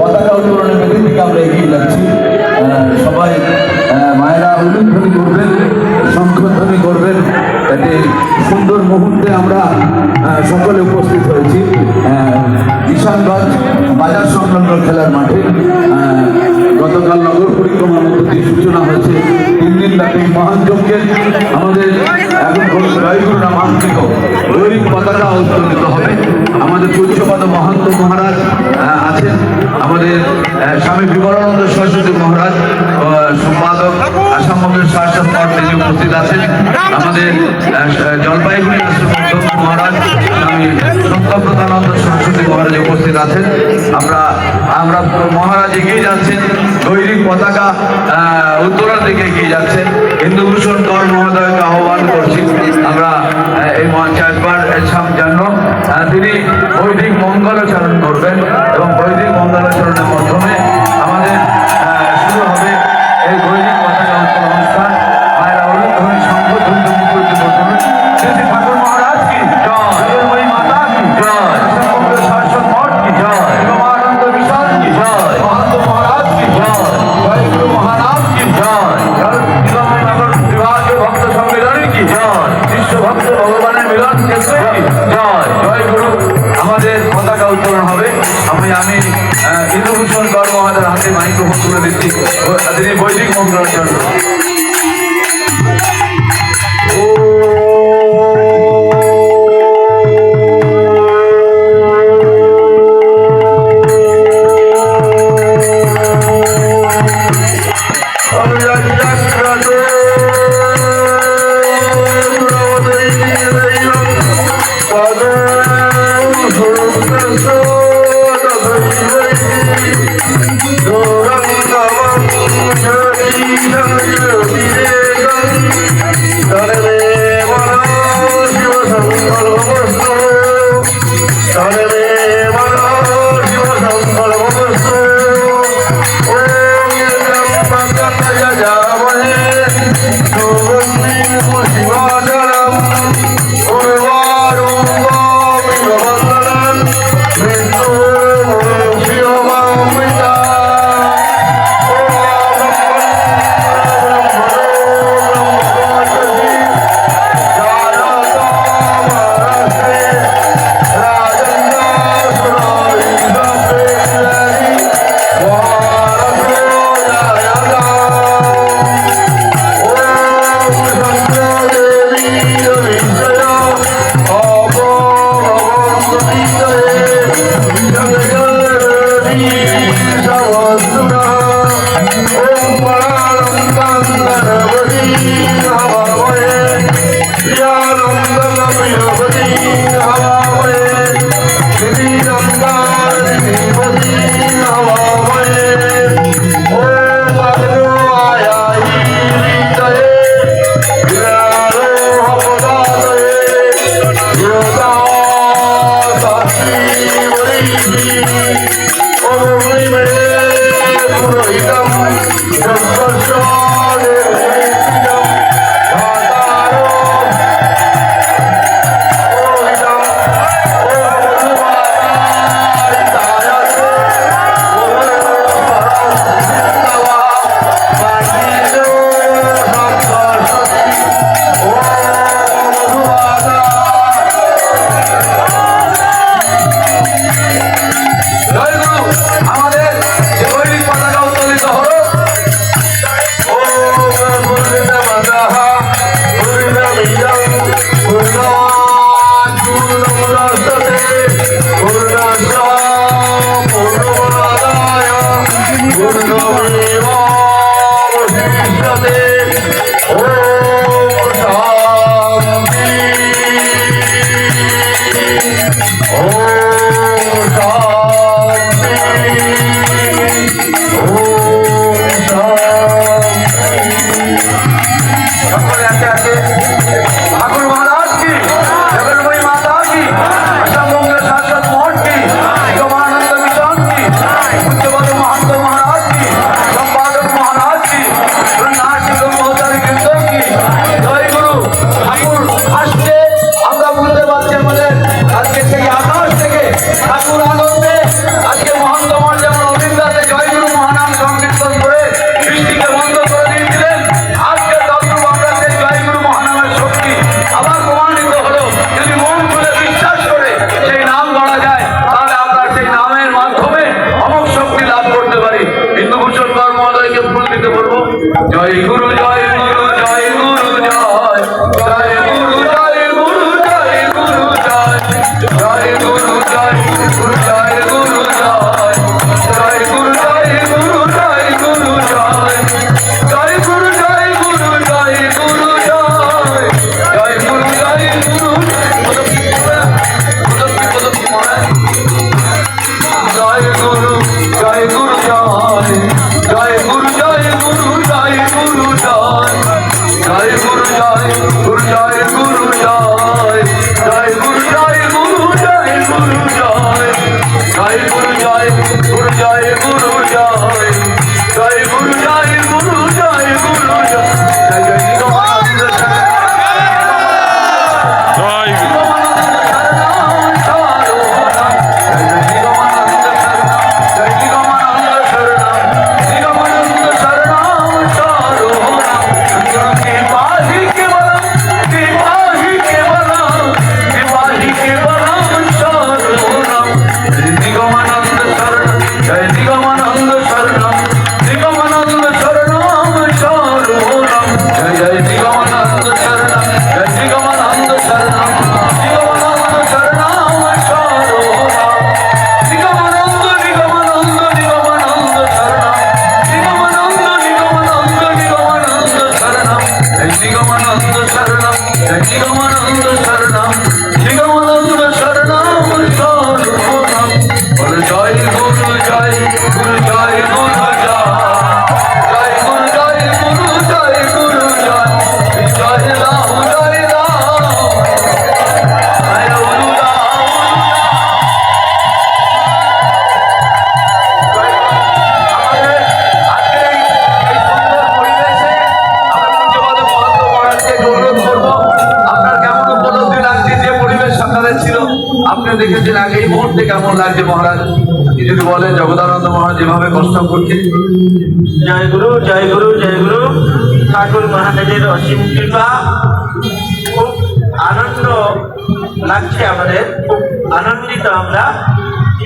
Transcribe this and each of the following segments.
পতাকা উত্তোলনের বেদির দিকে আমরা এগিয়ে যাচ্ছি। সবাই মায়েরা উলুধ্বনি করবেন, শঙ্খধ্বনি করবেন একটি সুন্দর মুহূর্তে আমরা সকলে উপস্থিত হয়েছি। কিষানগঞ্জ বাজার সংলগ্ন খেলার মাঠে গতকাল নগর পরিক্রমার মধ্য দিয়ে সূচনা হয়েছে। তিন দিন ব্যাপী মহান যজ্ঞের আমাদের এখন জয়গুরু নামাঙ্কিত দৈনিক পতাকা উত্তোলিত হবে। আমাদের পূজ্যপাদ মহান্ত মহারাজ আছেন। আমাদের স্বামী বিবরানন্দ সরস্বতী মহারাজ সম্পাদক আসাম বঙ্গের শাসক পদ তিনি উপস্থিত আছেন আমাদের জলপাইগুড়ি অধ্যক্ষ মহারাজ স্বামী সত্যব্রতানন্দ সরস্বতী মহারাজ উপস্থিত আছেন। আমরা আমরা মহারাজ এগিয়ে যাচ্ছেন দৈনিক পতাকা উত্তরার দিকে এগিয়ে যাচ্ছেন। হিন্দুভূষণ কর মহোদয়কে আহ্বান করছি। আমরা এই মঞ্চে আসবার জন্য আহ, তিনি বৈদিক মঙ্গলাচরণ করবেন এবং বৈদিক মঙ্গলাচরণের মাধ্যমে আমাদের আমি আমি আহ, ইন্দুভূষণ কর মহাদের হাতে মাইক্রোফোন তুলে দিচ্ছি। তিনি বৈদিক মন্ত্রণার জন্য জয় গুরু দেখেছেন আগে এই মুহূর্তে কেমন লাগছে মহারাজ? যদি বলেন, জগদানন্দ মহারাজ যেভাবে কষ্ট করছে জয় গুরু জয় গুরু জয় গুরু। ঠাকুর মহারাজের অসীম কৃপা। খুব আনন্দ লাগছে আমাদের। খুব আনন্দিত আমরা।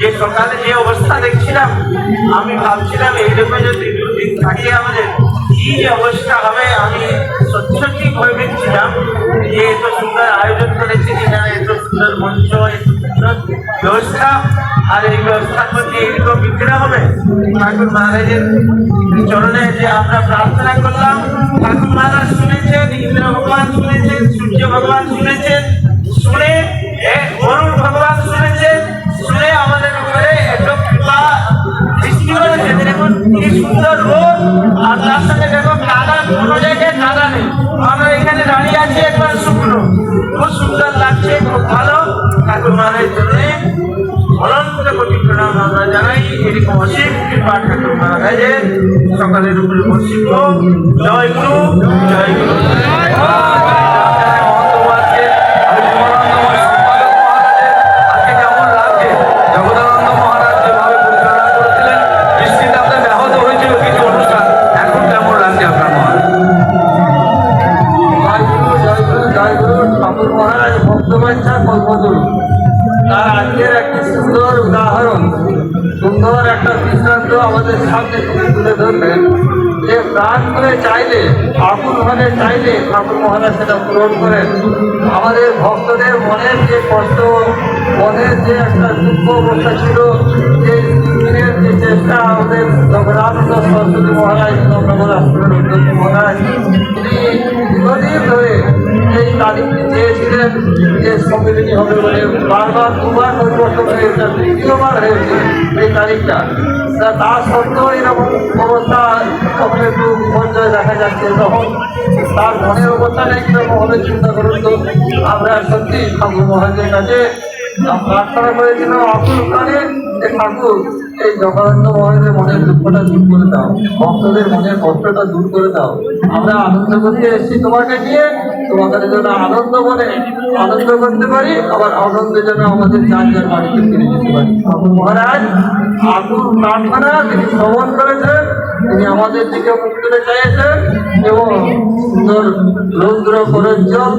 যে সকালে যে অবস্থা দেখছিলাম, আমি ভাবছিলাম এইরকম যদি দুদিন থাকে আমাদের। কি যে অবস্থা হবে, আমি সত্যি সত্যি ভয় পেয়েছিলাম যে এত সুন্দর আয়োজন করেছে এখানে এত সুন্দর মঞ্চ, এত সুন্দর ব্যবস্থা, আর এই ব্যবস্থার মধ্যে এরকম বিক্রি হবে? ঠাকুর মহারাজের চরণে যে আমরা প্রার্থনা করলাম, ঠাকুর মহারাজ শুনেছেন, ইন্দ্র ভগবান শুনেছেন, সূর্য ভগবান শুনেছেন, শুনে অরুণ ভগবান শুনেছেন, শুনে আমাদের উপরে এত কৃপা সৃষ্টি করেছে দেখুন কি সুন্দর রোদ, আর তার আছি একবার শুকনো। খুব সুন্দর লাগছে, খুব ভালো। ঠাকুর মহারাজের জন্য অনন্ত কোটি প্রণাম আমরা জানাই। এরকম অসীম কৃপা ঠাকুর মহারাজের। সকালের উপরে বসিব জয় গুরু জয় গুরু। তার আজকের একটি সুন্দর উদাহরণ, সুন্দর একটা দৃষ্টান্ত আমাদের সামনে তুলে ধরলেন যে প্রাণ করে চাইলে ঠাকুর ভাবে চাইলে ঠাকুর মহারাজ সেটা পূরণ করেন। আমাদের ভক্তদের মনের যে কষ্ট, মনের যে একটা দুঃখ অবস্থা ছিল যে দিনের যে চেষ্টা আমাদের জগদানন্দ সরস্বতী মহারাজ নন্দমহারাজ মহারাজ, তিনি দীর্ঘদিন ধরে এই তারিখটি চেয়েছিলেন যে সম্মিলনী হবে বলে বারবার দুবার পরিবর্তন হয়েছে তৃতীয়বার হয়েছে এই তারিখটা। তা সত্ত্বেও এরকম অবস্থা তখন একটু বিপর্যয় দেখা যাচ্ছে। তখন তার মনের অবস্থাটা কীরকম হবে চিন্তা করুন তো। আমরা সত্যি ঠাকুর মহারাজের কাছে প্রার্থনা করেছিলাম প্রাণে যে ঠাকুর এই জগন্নাথ মহারাজের মনের দুঃখটা দূর করে দাও। ভক্তদের মনের কষ্টটা দূর করে দাও। আমরা আনন্দ করতে এসেছি তোমাকে নিয়ে। তোমাদের যেন আনন্দ মনে আনন্দ করতে পারি, আবার আনন্দে যেন আমাদের যার যার বাড়িতে ফিরে যেতে পারি। ঠাকুর মহারাজ আকুল প্রার্থনা তিনি শ্রবণ করেছেন, তিনি আমাদের দিকে মুখ তুলে চাইছেন, এবং সুন্দর রৌদ্র করজ্জল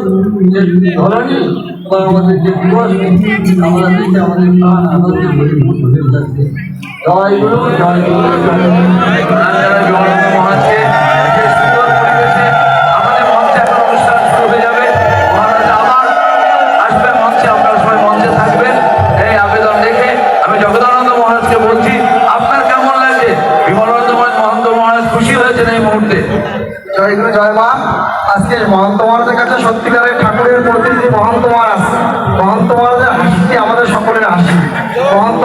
যে ধরনী বা আমাদের যে দিবস, আমরা দেখে আমাদের প্রাণ আনন্দে পরিপূর্ণ জয় গুরু জয় গুরু জয় গুরু জয়গুরু জয় মা আজকে মহন্ত মহারাজের কাছে সত্যিকারের ঠাকুরের প্রতিনিধি মহন্ত মহারাজ মহন্ত মহারাজের হাসিটি আমাদের সকলের হাসি মহন্ত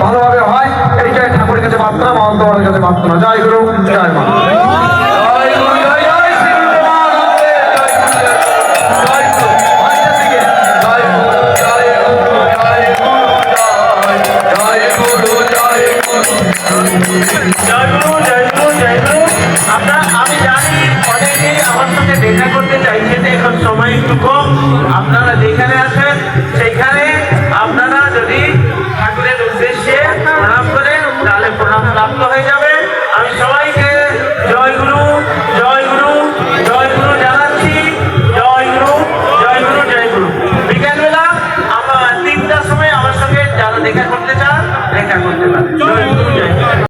ভালোভাবে হয় এইটাই ঠাকুরের কাছে প্রার্থনা মহন্তবাদের কাছে প্রার্থনা জয় গুরু জয় মা আপনারা